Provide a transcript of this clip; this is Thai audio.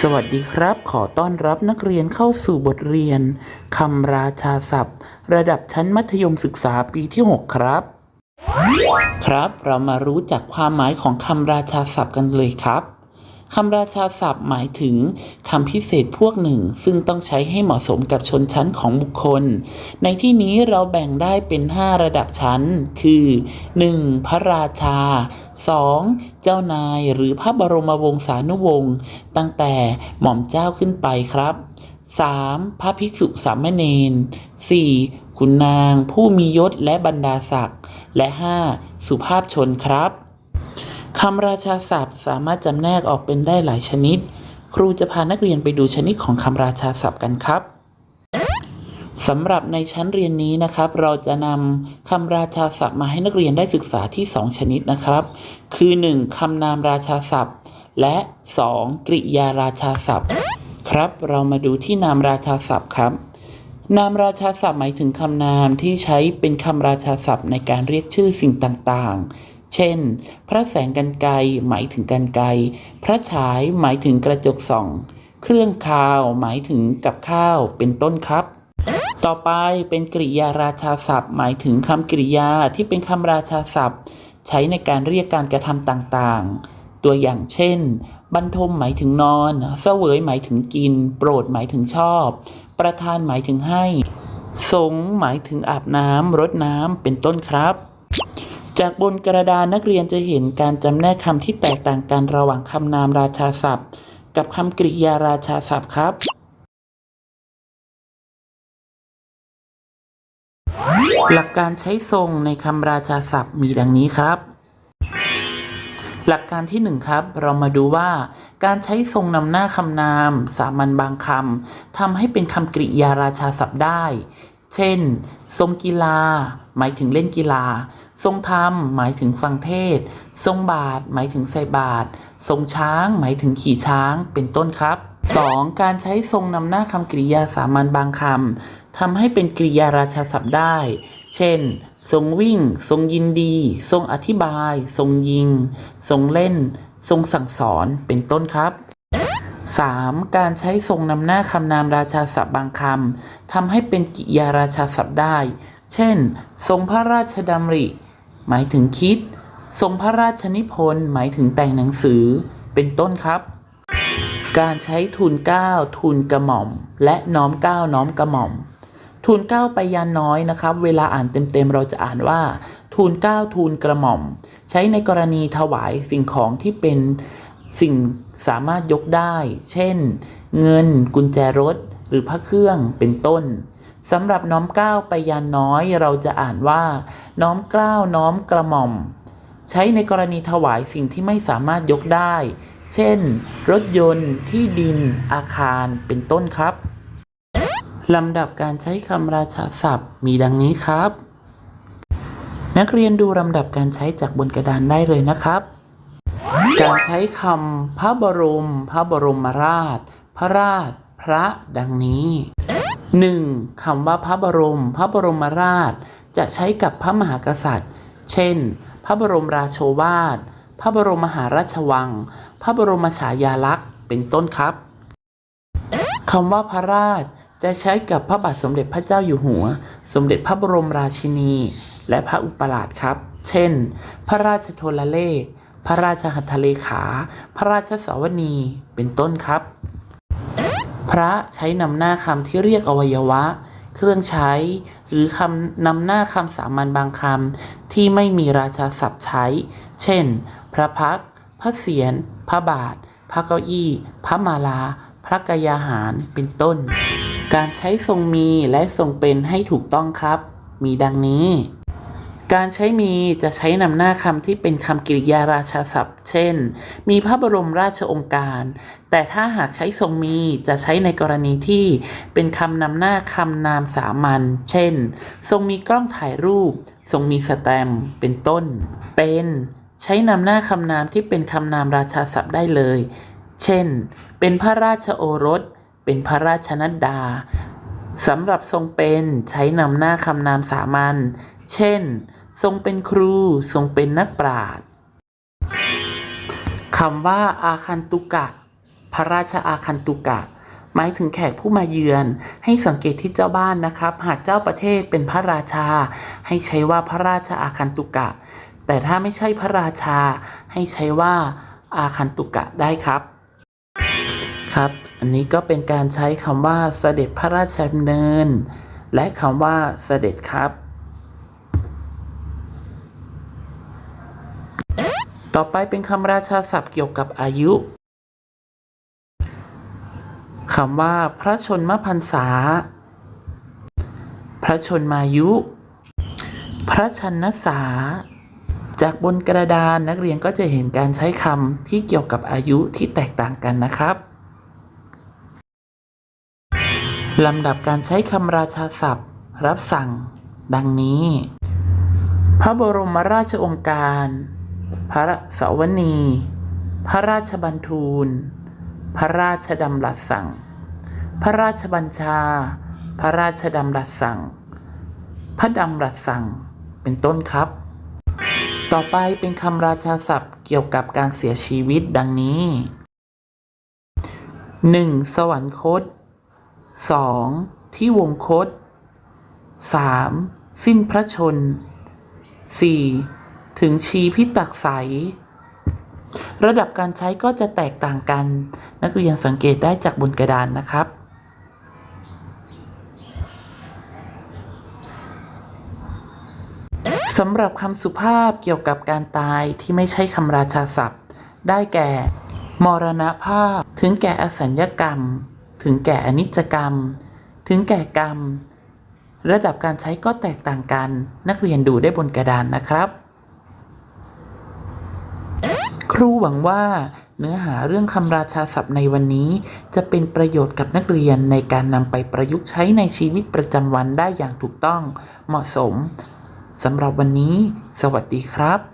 สวัสดีครับ ขอต้อนรับนักเรียนเข้าสู่บทเรียนคำราชาศัพท์ ระดับชั้นมัธยมศึกษาปีที่ 6 ครับ ครับเรามารู้จักความหมายของคำราชาศัพท์กันเลยครับคำราชาศัพท์หมายถึงคำพิเศษพวกหนึ่ง ซึ่งต้องใช้ให้เหมาะสมกับชนชั้นของบุคคล ในที่นี้เราแบ่งได้เป็น 5 ระดับชั้น คือ 1. พระราชา 2. เจ้านายหรือพระบรมวงศานุวงศ์ตั้งแต่หม่อมเจ้าขึ้นไปครับ 3. พระภิกษุสามเณร 4. ขุนนางผู้มียศและบรรดาศักดิ์ และ 5. สุภาพชนครับ คำราชาศัพท์สามารถจำแนกออกเป็นได้หลายชนิด ครูจะพานักเรียนไปดูชนิดของคำราชาศัพท์กันครับ สำหรับในชั้นเรียนนี้นะครับ เราจะนำคำราชาศัพท์มาให้นักเรียนได้ศึกษาที่ 2 ชนิดนะครับ คือ 1. คำนามราชาศัพท์ และ 2. กริยาราชาศัพท์ ครับ เรามาดูที่นามราชาศัพท์ครับ นามราชาศัพท์หมายถึงคำนามที่ใช้เป็นคำราชาศัพท์ในการเรียกชื่อสิ่งต่างๆ เช่น พระแสงกันไกหมายถึงกันไกพระฉายหมายถึงกระจกส่อง เครื่องคาวหมายถึงกับข้าวเป็นต้นครับ ต่อไปเป็นกริยาราชาศัพท์ หมายถึงคำกริยาที่เป็นคำราชาศัพท์ ใช้ในการเรียกการกระทำต่างๆ ตัวอย่างเช่น บรรทมหมายถึงนอน เสวยหมายถึงกิน โปรดหมายถึงชอบ ประทานหมายถึงให้ สงหมายถึงอาบน้ำรดน้ำเป็นต้นครับ จากบนกระดานนักเรียนจะเห็นการจำแนกคำที่แตกต่างกันระหว่างคำนามราชาศัพท์ กับคำกริยาราชาศัพท์ครับ หลักการใช้ทรงในคำราชาศัพท์มีดังนี้ครับ หลักการที่หนึ่งครับ เรามาดูว่า การใช้ทรงนำหน้าคำนาม สามัญบางคำทำให้เป็นคำกริยาราชาศัพท์ได้ เช่น ทรงกีฬา หมายถึงเล่นกีฬา ทรงธรรม หมายถึงฟังเทศ ทรงบาท หมายถึงใส่บาตรทรงช้าง หมายถึงขี่ช้างเป็นต้นครับ 2. การใช้ทรงนำหน้าคำกริยาสามัญบางคำ ทำให้เป็นกริยาราชาศัพท์ได้ เช่น ทรงวิ่ง ทรงยินดี ทรงอธิบาย ทรงยิง ทรงเล่น ทรงสั่งสอน เป็นต้นครับ 3. การใช้ทรงนำหน้าคำนามราชาศัพท์บางคำทำให้เป็นกริยาราชาศัพท์ได้ เช่น ทรงพระราชดำริ หมายถึงคิด ทรงพระราชนิพนธ์หมายถึงแต่งหนังสือ เป็นต้นครับ การใช้ทูลเก้าทูลกระหม่อม และน้อมเก้าน้อมกระหม่อม ทูลเก้าไปยานน้อยนะครับ เวลาอ่านเต็มๆ เราจะอ่านว่า ทูลเก้าทูลกระหม่อม ใช้ในกรณีถวายสิ่งของที่เป็นสิ่งสามารถยกได้ เช่น เงิน กุญแจรถ หรือพระเครื่องเป็นต้นสำหรับน้อมเก้าไปยานน้อย เราจะอ่านว่า น้อมเกล้าน้อมกระหม่อม ใช้ในกรณีถวายสิ่งที่ไม่สามารถยกได้ เช่น รถยนต์ ที่ดิน อาคาร เป็นต้นครับ ลำดับการใช้คำราชาศัพท์มีดังนี้ครับ นักเรียนดูลำดับการใช้จากบนกระดานได้เลยนะครับ การใช้คำพระบรม พระบรมราช พระราช พระดังนี้ 1. คำว่าพระบรม พระบรมราช จะใช้กับพระมหากษัตริย์ เช่น พระบรมราโชวาท พระบรมมหาราชวัง พระบรมฉายาลักษณ์ เป็นต้นครับคำว่าพระราช จะใช้กับพระบาทสมเด็จพระเจ้าอยู่หัว สมเด็จพระบรมราชินี และพระอุปราชครับ เช่น พระราชโทรเลข พระราชหัตถเลขา พระราชสวนี เป็นต้นครับ พระใช้นำหน้าคำที่เรียกอวัยวะ เครื่องใช้ หรือคำนำหน้าคำสามัญบางคำที่ไม่มีราชาศัพท์ใช้ เช่น พระพัก พระเศียร พระบาท พระเก้าอี้ พระมาลา พระกายาหาร เป็นต้น การใช้ทรงมีและทรงเป็นให้ถูกต้องครับ มีดังนี้ การใช้มีจะใช้นำหน้าคำที่เป็นคำกริยาราชาศัพท์ เช่น มีพระบรมราชองการ แต่ถ้าหากใช้ทรงมีจะใช้ในกรณีที่เป็นคำนำหน้าคำนามสามัญ เช่น ทรงมีกล้องถ่ายรูป ทรงมีสแตมป์เป็นต้น เป็น ใช้นำหน้าคำนามที่เป็นคำนามราชาศัพท์ได้เลย เช่น เป็นพระราชโอรส เป็นพระราชนัดดาสำหรับทรงเป็นใช้นำหน้าคำนามสามัญ เช่น ทรงเป็นครู ทรงเป็นนักปราชญ์คำว่าอาคันตุกะ พระราชอาคันตุกะ หมายถึงแขกผู้มาเยือน ให้สังเกตที่เจ้าบ้านนะครับ หากเจ้าประเทศเป็นพระราชา ให้ใช้ว่าพระราชอาคันตุกะ แต่ถ้าไม่ใช่พระราชา ให้ใช้ว่าอาคันตุกะได้ครับ ครับ อันนี้ก็เป็นการใช้คำว่าเสด็จพระราชดำเนิน และคำว่าเสด็จครับ ต่อไปเป็นคำราชาศัพท์เกี่ยวกับอายุคำว่า พระชนมพรรษา พระชนมายุ พระชนนษาจากบนกระดานนักเรียนก็จะเห็นการใช้คำที่เกี่ยวกับอายุที่แตกต่างกันนะครับ ลำดับการใช้คำราชาศัพท์ รับสั่ง ดังนี้ พระบรมราชองค์การ พระสวนี พระราชบัญทูล พระราชดำรัสสั่ง พระราชบัญชา พระราชดำรัสสั่ง พระดำรัสสั่ง เป็นต้นครับ ต่อไปเป็นคำราชาศัพท์เกี่ยวกับการเสียชีวิตดังนี้ 1. สวรรคต 2. ที่วงคต 3. สิ้นพระชน 4. ถึงชีพิตักใส ระดับการใช้ก็จะแตกต่างกัน นักเรียนสังเกตได้จากบนกระดานนะครับสำหรับคำสุภาพเกี่ยวกับการตายที่ไม่ใช่คำราชาศัพท์ ได้แก่ มรณภาพถึงแก่อสัญญกรรม ถึงแก่อนิจกรรม ถึงแก่กรรม ระดับการใช้ก็แตกต่างกัน นักเรียนดูได้บนกระดานนะครับ ครูหวังว่าเนื้อหาเรื่องคำราชาศัพท์ในวันนี้ จะเป็นประโยชน์กับนักเรียนในการนำไปประยุกต์ใช้ในชีวิตประจำวันได้อย่างถูกต้องเหมาะสมสำหรับวันนี้ สวัสดีครับ